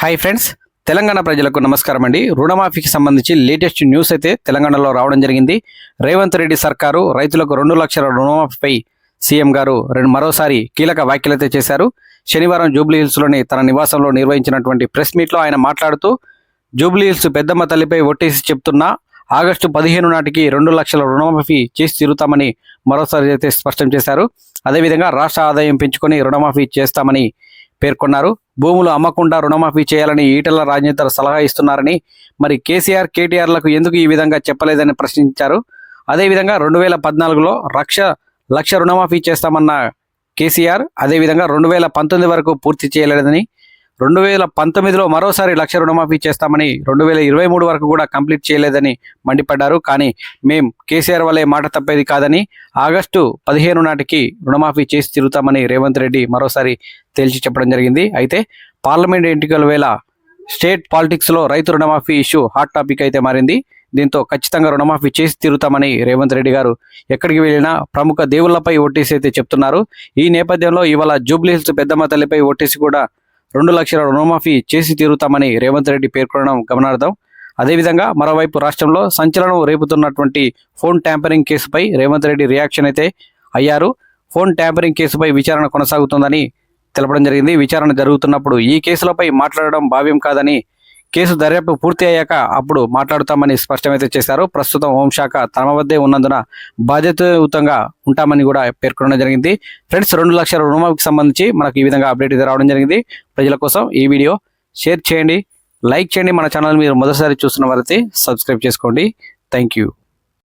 Hi friends Telangana ప్రజలకు నమస్కారం అండి. రుణమాఫీకి సంబంధించి లేటెస్ట్ న్యూస్ అయితే తెలంగాణలో రావడం జరిగింది. రేవంత్ రెడ్డి సర్కారు రైతులకు రెండు లక్షల రుణమాఫీపై సీఎం గారు రెండు మరోసారి కీలక వ్యాఖ్యలైతే చేశారు. శనివారం జూబ్లీ హిల్స్లోని తన నివాసంలో నిర్వహించినటువంటి ప్రెస్ మీట్లో ఆయన మాట్లాడుతూ జూబ్లీ హిల్స్ పెద్దమ్మ తల్లిపై ఒట్టేసి చెప్తున్నా ఆగస్టు పదిహేను నాటికి రెండు లక్షల రుణమాఫీ చేసి తీరుతామని మరోసారి అయితే స్పష్టం చేశారు. అదేవిధంగా రాష్ట్ర ఆదాయం పెంచుకొని రుణమాఫీ చేస్తామని పేర్కొన్నారు. భూములు అమ్మకుండా రుణమాఫీ చేయాలని ఈటల రాజేందర్ సలహా ఇస్తున్నారని మరి కేసీఆర్ కేటీఆర్లకు ఎందుకు ఈ విధంగా చెప్పలేదని ప్రశ్నించారు? అదేవిధంగా రెండు వేల పద్నాలుగులో లక్ష లక్ష రుణమాఫీ చేస్తామన్న కేసీఆర్ అదేవిధంగా రెండు వేల పంతొమ్మిది వరకు పూర్తి చేయలేదని రెండు వేల పంతొమ్మిదిలో మరోసారి లక్ష రుణమాఫీ చేస్తామని రెండు వేల ఇరవై మూడు వరకు కూడా కంప్లీట్ చేయలేదని మండిపడ్డారు. కానీ మేం కేసీఆర్ వల్లే మాట తప్పేది కాదని ఆగస్టు పదిహేను నాటికి రుణమాఫీ చేసి తిరుగుతామని రేవంత్ రెడ్డి మరోసారి తేల్చి చెప్పడం జరిగింది. అయితే పార్లమెంట్ ఎన్నికల వేళ స్టేట్ పాలిటిక్స్లో రైతు రుణమాఫీ ఇష్యూ హాట్ టాపిక్ అయితే మారింది. దీంతో ఖచ్చితంగా రుణమాఫీ చేసి తీరుతామని రేవంత్ రెడ్డి గారు ఎక్కడికి వెళ్ళినా ప్రముఖ దేవుళ్ళపై ఓటేసి అయితే చెప్తున్నారు. ఈ నేపథ్యంలో ఇవాళ జూబ్లీహిల్స్ పెద్దమ్మ తల్లిపై ఓటేసి కూడా రెండు లక్షల రుణమాఫీ చేసి తీరుతామని రేవంత్ రెడ్డి పేర్కొనడం గమనార్థం అదేవిధంగా మరోవైపు రాష్ట్రంలో సంచలనం రేపుతున్నటువంటి ఫోన్ ట్యాంపరింగ్ కేసుపై రేవంత్ రెడ్డి రియాక్షన్ అయితే అయ్యారు. ఫోన్ ట్యాంపరింగ్ కేసుపై విచారణ కొనసాగుతుందని తెలపడం జరిగింది. విచారణ జరుగుతున్నప్పుడు ఈ కేసులపై మాట్లాడడం భావ్యం కాదని కేసు దర్యాప్తు పూర్తి అయ్యాక అప్పుడు మాట్లాడుతామని స్పష్టమైతే చేశారు. ప్రస్తుతం హోంశాఖ తమ వద్దే ఉన్నందున బాధ్యతయుతంగా ఉంటామని కూడా పేర్కొనడం జరిగింది. ఫ్రెండ్స్ రెండు లక్షల రుణమాఫీకి సంబంధించి మనకు ఈ విధంగా అప్డేట్ ఇది రావడం జరిగింది. ప్రజల కోసం ఈ వీడియో షేర్ చేయండి లైక్ చేయండి. మన ఛానల్ మీరు మొదటిసారి చూస్తున్న వారైతే సబ్స్క్రైబ్ చేసుకోండి. Thank you